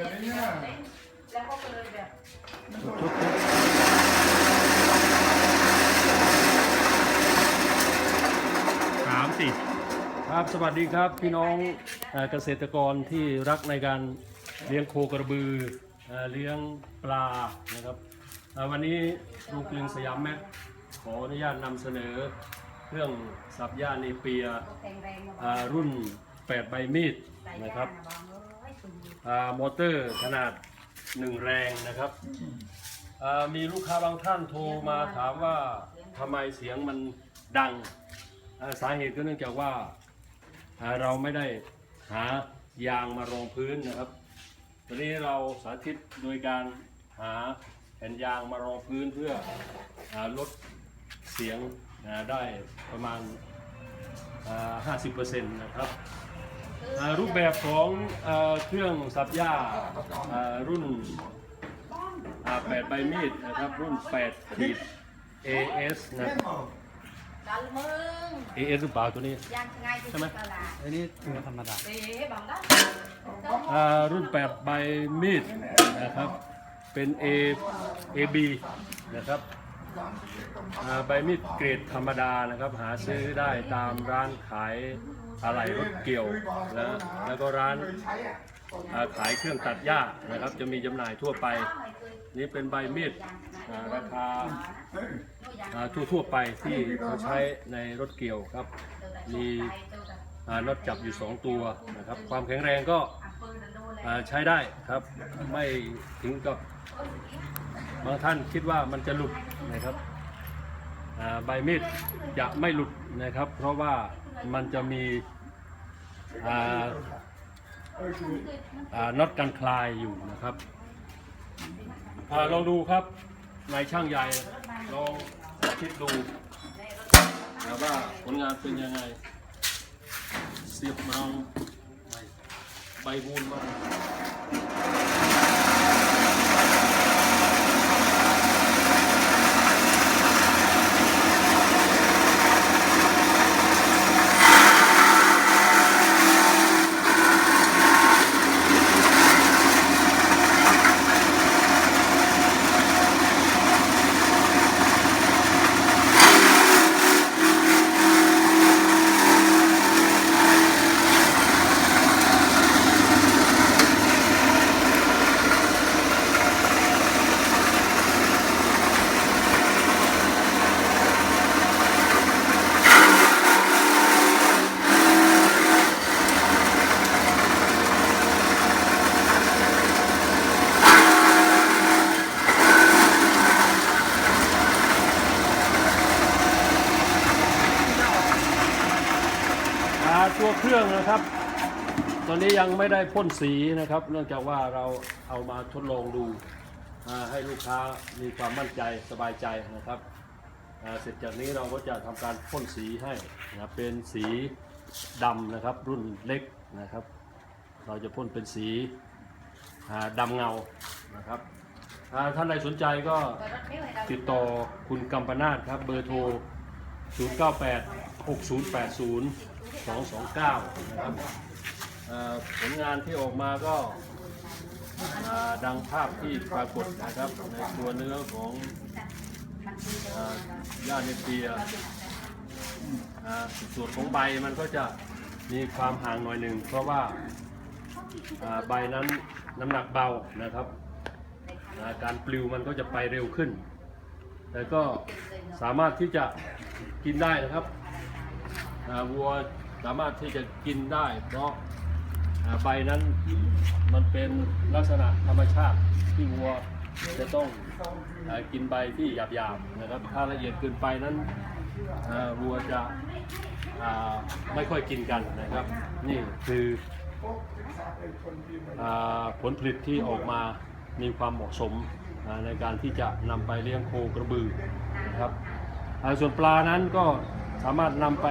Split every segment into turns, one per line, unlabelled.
แบบนี้เนี่ย
แล้วก็เลยแบบ
ทุบสามสิครับสวัสดีครับ พี่น้องเอ่อเกษตรกรที่รักในการเลี้ยงโคกระบือเอ่อเลี้ยงปลานะครับเอ่อวันนี้ลุงกลึงสยามแม็กขออนุญาตนำเสนอเครื่องสับหญ้าเนเปีย
แข็งแรงมา
อ่ารุ่น 8 ใบมีดนะครับ มอเตอร์ขนาด1แรงนะครับมีลูกค้าบางท่านโทรมาถามว่าทำไมเสียงมันดังสาเหตุก็เนื่องจากว่าเราไม่ได้หายางมารองพื้นนะครับตอนนี้เราสาธิตโดยการหาแผ่นยางมารองพื้นเพื่ออลดเสียงได้ประมาณอ่า50%นะครับ อ่ารูปแบบของอ่าเครื่องสับหญ้าอ่ารุ่นอ่า8ใบมีดนะครับ รุ่น8ขีด AS นะ
กันมึง
AS หรือเปล่าตัวนี้
ยังไงจะ
ใช่ไหม
ตลาด
อันนี้ถือธรรมดา
เอ๊ะบังด้
อ่ารุ่น 8 ใบมีดนะครับ เป็น A AB นะครับ ใบมีดเกรดธรรมดานะครับ หาซื้อได้ตามร้านขายอะไหล่รถเกี่ยวนะแล้วก็ร้านขายเครื่องตัดหญ้านะครับ จะมีจำหน่ายทั่วไป นี่เป็นใบมีดราคาอ่าทั่วๆไปที่เขาใช้ในรถเกี่ยวครับ มีน็อตจับอยู่ 2 ตัวนะครับ ความแข็งแรงก็ใช้ได้ครับ ไม่ถึงกับ บางท่านคิดว่ามันจะหลุดนะครับใบมีดจะไม่หลุดนะครับ เพราะว่ามันจะมีน็อตกันคลายอยู่นะครับอลองดูครับนายช่างใหญ่ลองคิดดูนะว่าผลงานเป็นยังไง เสียบเมาใบบูนมา รื่องนะครับ ตอนนี้ยังไม่ได้พ่นสีนะครับ เนื่องจากว่าเราเอามาทดลองดูให้ลูกค้ามีความมั่นใจสบายใจนะครับเสร็จจากนี้เราก็จะทำการพ่นสีให้นะเป็นสีดำนะครับ รุ่นเล็กนะครับ เราจะพ่นเป็นสีอ่าดำเงานะครับท่านใดสนใจก็ติดต่อคุณกัมปนาทครับเบอร์โทร 098 6080 229 นะครับเอ่อผลงานที่ออกมาก็อ่าดังภาพที่ปรากฏนะครับ ในตัวเนื้อของอ่าย่าเนเปียอ่าส่วนของใบมันก็จะมีความห่างหน่อยหนึ่ง เพราะว่าอ่าใบนั้นน้ำหนักเบานะครับอ่าการปลิวมันก็จะไปเร็วขึ้น แต่ก็สามารถที่จะกินได้นะครับ วัวสามารถที่จะกินได้ เพราะใบนั้นมันเป็นลักษณะธรรมชาติที่วัวจะต้องอกินใบที่หยาบๆนะครับ ถ้าละเอียดเกินไปนั้นวัวจะไม่ค่อยกินกันนะครับ นี่คืออผลผลิตที่ออกมามีความเหมาะสมในการที่จะนำไปเลี้ยงโคกระบือนะครับส่วนปลานั้นก็สามารถนำไป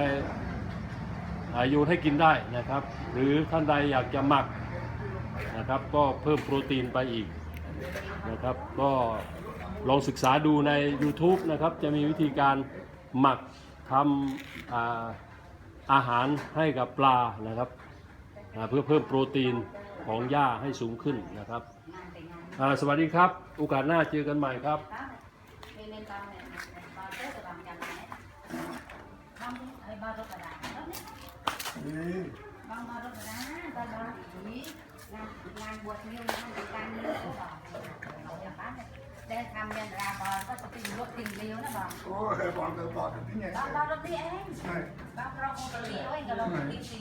โยนให้กินได้นะครับ หรือท่านใดอยากจะหมักนะครับก็เพิ่มโปรตีนไปอีกนะครับ ก็ลองศึกษาดูใน YouTube นะครับจะมีวิธีการหมักทำอาอาหารให้กับปลานะครับเพื่อเพิ่มโปรตีนของหญ้าให้สูงขึ้นนะครับสวัสดีครับ โอกาสหน้าเจอกันใหม่ครับ
บาเนี่ยเรียนตามเนี่ยตอนเต้จะทำกันไหนทำไอ้บ้านรถกระดาษแล้วเนี่ย บางบ้านรถกระดาษบ้านเราผีงานงานบวชนิ้วงานแต่งงานนิ้วก็บอกเราอย่างบ้านเนี่ยได้ทำยันราบอลก็จะเป็นรถติ่งเลี้ยวนะบอก
โอ้ยบอกกันบอกกันที่เนี่ย
บ้านเรารถนี่เอง
ใช่
บ้านเราคงจะเลี้ยวเองก็เราติ่งสี่